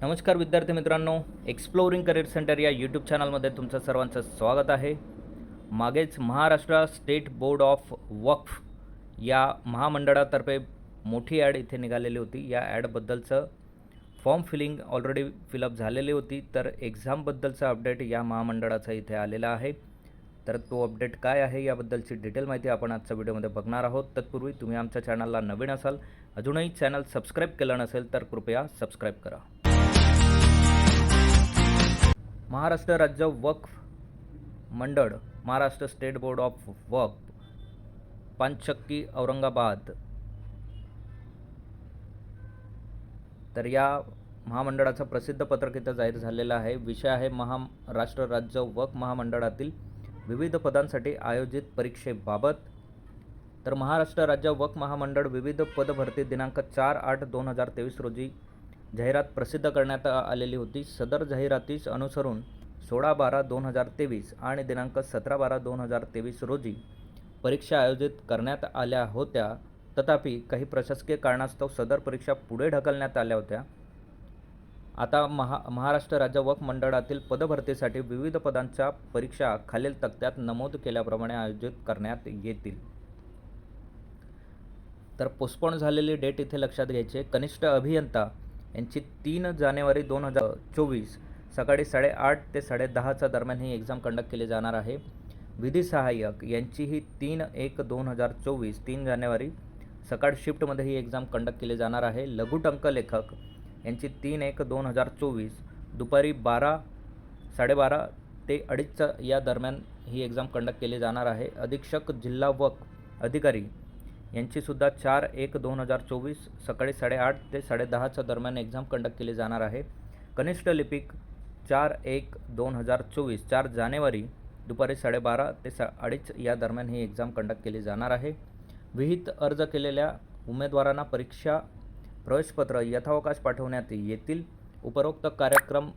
नमस्कार विद्यार्थी मित्रांनो एक्सप्लोरिंग करिअर सेंटर या यूट्यूब चॅनलमध्ये तुमचं सर्वांचं स्वागत आहे. मागेच Maharashtra state board of Waqf या महामंडळातर्फे मोठी ॲड इथे निघालेली होती. या ॲडबद्दलचं form filling already fill up झालेली होती. तर एक्झामबद्दलचं अपडेट या महामंडळाचं इथे आलेलं आहे. तर तो अपडेट काय आहे याबद्दलची डिटेल माहिती आपण आजच्या व्हिडिओमध्ये बघणार आहोत. तत्पूर्वी तुम्ही आमच्या चॅनलला नवीन असाल अजूनही चॅनल सबस्क्राईब केलं नसेल तर कृपया सबस्क्राईब करा. महाराष्ट्र राज्य वक्फ मंडळ Maharashtra state board of Waqf Panchakki Aurangabad. तर या महामंडळाचं प्रसिद्ध पत्रक इथं जाहीर झालेलं आहे. विषय आहे महाराष्ट्र राज्य वक महामंडळातील विविध पदांसाठी आयोजित परीक्षेबाबत. तर महाराष्ट्र राज्य वक महामंडळ विविध पदभरती दिनांक चार आठ दोन हजार तेवीस रोजी जाहिरात प्रसिद्ध करण्यात आलेली होती. सदर जाहिरातीस अनुसरून सोळा बारा दोन हजार तेवीस आणि दिनांक सतरा बारा दोन हजार तेवीस रोजी परीक्षा आयोजित करण्यात आल्या होत्या. तथापि काही प्रशासकीय कारणास्तव सदर परीक्षा पुढे ढकलण्यात आल्या होत्या. आता महा महाराष्ट्र राज्य वक्फ मंडळातील पदभरतीसाठी विविध पदांच्या परीक्षा खालील तक्त्यात नमूद केल्याप्रमाणे आयोजित करण्यात येतील. तर पोस्टपोन झालेली डेट इथे लक्षात घ्यायची कनिष्ठ अभियंता यांची तीन जानेवारी दोन हजार चोवीस सकाळी साडेआठ ते साडेदहाच्या दरम्यान ही एक्झाम कंडक्ट केली जाणार आहे. विधी सहाय्यक यांचीही तीन एक दोन हजार चोवीस तीन जानेवारी सकाळ शिफ्टमध्ये ही एक्झाम कंडक्ट केली जाणार आहे. लघुटंक लेखक यांची तीन एक दोन हजार चोवीस दुपारी बारा साडेबारा ते अडीचच्या या दरम्यान ही एक्झाम कंडक्ट केली जाणार आहे. अधीक्षक जिल्हा वक अधिकारी यांचीसुद्धा चार एक दोन हजार चोवीस सकाळी साडेआठ ते साडेदहाच्या दरम्यान एक्झाम कंडक्ट केली जाणार आहे. कनिष्ठ लिपिक चार एक दोन हजार चोवीस चार जानेवारी दुपारी साडेबारा ते सा अडीच या दरम्यान ही एक्झाम कंडक्ट केली जाणार आहे. विहित अर्ज केलेल्या उमेदवारांना परीक्षा प्रवेशपत्र यथावकाश पाठवण्यात येतील. उपरोक्त कार्यक्रम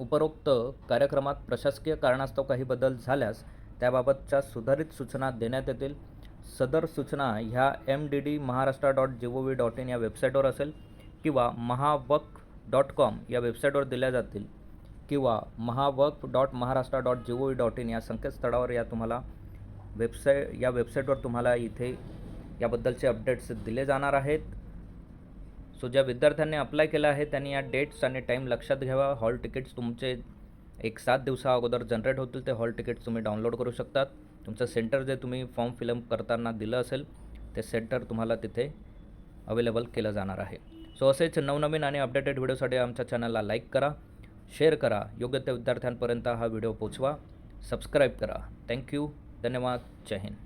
उपरोक्त कार्यक्रमात प्रशासकीय कारणास्तव काही बदल झाल्यास त्याबाबतच्या सुधारित सूचना देण्यात येतील. सदर सूचना ह्या M D D Maharashtra dot G O V dot in या वेबसाईटवर असेल किंवा महावक डॉट कॉम या वेबसाईटवर दिल्या जातील किंवा महावक dot Maharashtra dot G O V dot in या संकेतस्थळावर या तुम्हाला वेबसाईट या वेबसाईटवर तुम्हाला इथे याबद्दलचे अपडेट्स दिले जाणार आहेत. सो ज्या विद्यार्थ्यांनी अप्लाय केलं आहे त्यांनी या डेट्स आणि टाईम लक्षात घ्यावा. हॉल तिकीट्स तुमचे एक सात दिवसा अगोदर जनरेट होतील. ते हॉल तिकीट्स तुम्ही डाउनलोड करू शकतात. तुमचं सेंटर जे तुम्ही फॉर्म फिलअप करताना दिलं असेल ते सेंटर तुम्हाला तिथे अवेलेबल केलं जाणार आहे. सो असेच नवनवीन आणि अपडेटेड व्हिडिओसाठी आमच्या चॅनलला लाईक करा शेअर करा योग्य त्या विद्यार्थ्यांपर्यंत हा व्हिडिओ पोचवा सबस्क्राईब करा. थँक्यू धन्यवाद. जय हिंद.